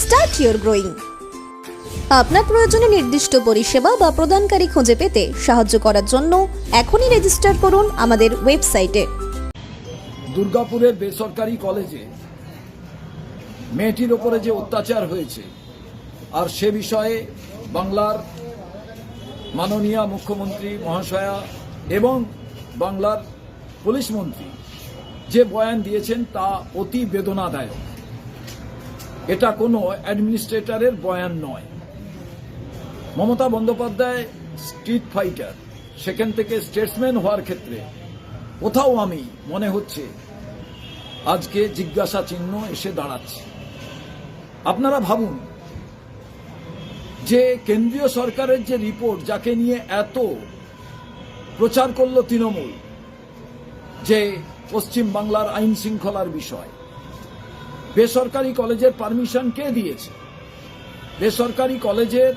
start your growing আপনার প্রয়োজনে নির্দিষ্ট পরিষেবা বা প্রদানকারী খুঁজে পেতে সাহায্য করার জন্য এখনই রেজিস্টার করুন আমাদের ওয়েবসাইটে দুর্গাপুরের বেসরকারি কলেজে মেয়েটির ওপরে যে অত্যাচার হয়েছে, আর সে বিষয়ে বাংলার মাননীয় মুখ্যমন্ত্রী মহাশয়া এবং বাংলার পুলিশ মন্ত্রী যে বয়ান দিয়েছেন তা অতি বেদনাদায়ক। এটা কোনো অ্যাডমিনিস্ট্রেটরের বয়ান নয়। মমতা বন্দ্যোপাধ্যায় স্ট্রিট ফাইটার, সেখান থেকে স্টেটসম্যান হওয়ার ক্ষেত্রে। কোথাও আমি, মনে হচ্ছে, আজকে জিজ্ঞাসা চিহ্ন এসে দাঁড়াচ্ছে। আপনারা ভাবুন, যে কেন্দ্রীয় সরকারের যে রিপোর্ট, যাকে নিয়ে এত প্রচার করল তৃণমূল, যে পশ্চিম বাংলার আইন শৃঙ্খলার বিষয় বেসরকারি কলেজের পারমিশন কে দিয়েছে? বেসরকারি কলেজের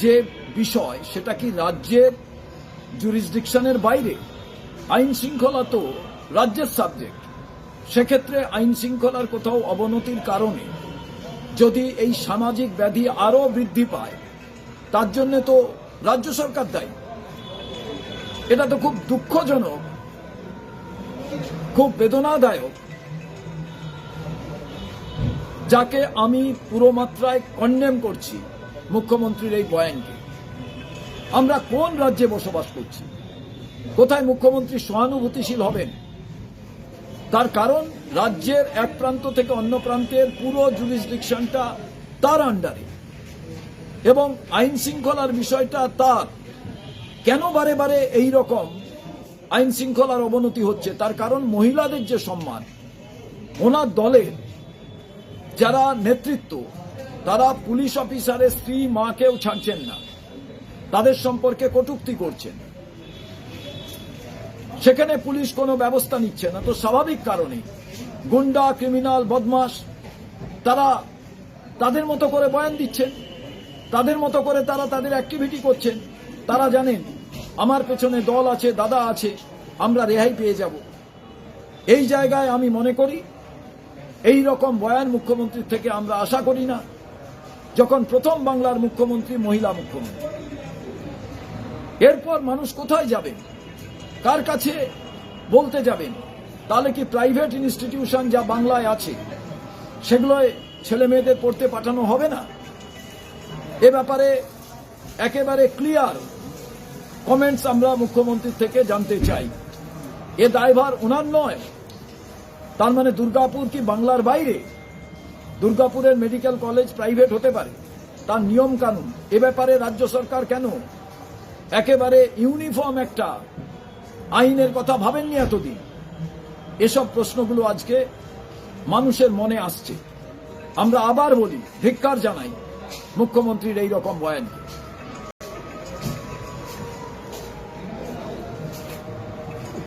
যে বিষয়, সেটা কি রাজ্যের জুরিসডিকশনের বাইরে? আইন শৃঙ্খলা তো রাজ্যের সাবজেক্ট সেক্ষেত্রে আইন শৃঙ্খলার কোথাও অবনতির কারণে যদি এই সামাজিক ব্যাধি আরও বৃদ্ধি পায়, তার জন্য তো রাজ্য সরকার দায়ী। এটা তো খুব দুঃখজনক, খুব বেদনাদায়ক। যাকে আমি পুরো মাত্রায় কন্ডেম করছি মুখ্যমন্ত্রীর এই বয়ানকে। আমরা কোন রাজ্যে বসবাস করছি? কোথায় মুখ্যমন্ত্রী সহানুভূতিশীল হবেন? তার কারণ, রাজ্যের এক প্রান্ত থেকে অন্য প্রান্তের পুরো জুরিসডিকশনটা তার আন্ডারে এবং আইন শৃঙ্খলার বিষয়টা তার। কেন বারে বারে এই রকম আইন শৃঙ্খলার অবনতি হচ্ছে? তার কারণ মহিলাদের যে সম্মান, ওনার দলের যারা নেতৃত্ব, তারা পুলিশ অফিসারের স্ত্রী মাকেও ছাড়ছেন না। তাদের সম্পর্কে কটূক্তি করছেন। সেখানে পুলিশ কোনো ব্যবস্থা নিচ্ছে না। তো স্বাভাবিক কারণে গুন্ডা, ক্রিমিনাল বদমাস তারা তাদের মতো করে বয়ান দিচ্ছেন। তাদের মতো করে তারা তাদের অ্যাক্টিভিটি করছেন। তারা জানেন, আমার পেছনে দল আছে, দাদা আছে, আমরা রেহাই পেয়ে যাব। এই জায়গায় আমি মনে করি এই রকম বয়ান মুখ্যমন্ত্রীর থেকে আমরা আশা করি না, যখন প্রথম বাংলার মুখ্যমন্ত্রী মহিলা মুখ্যমন্ত্রী। এরপর মানুষ কোথায় যাবেন কার কাছে বলতে যাবেন তাহলে কি প্রাইভেট ইনস্টিটিউশন যা বাংলায় আছে, সেগুলোয় ছেলে মেয়েদের পড়তে পাঠানো হবে না? এ ব্যাপারে একেবারে ক্লিয়ার কমেন্টস আমরা মুখ্যমন্ত্রীর থেকে জানতে চাই। এ দায়ভার ওনার নয় তার মানে দুর্গাপুর কি বাংলার বাইরে? দুর্গাপুরের মেডিকেল কলেজ প্রাইভেট হতে পারে। তার নিয়ম কানুন, এ ব্যাপারে রাজ্য সরকার কেন? একেবারে ইউনিফর্ম একটা আইনের কথা ভাবেননি এতদিন। এসব প্রশ্নগুলো আজকে মানুষের মনে আসছে। আমরা আবার বলি, ধিক্কার জানাই মুখ্যমন্ত্রীর এই রকম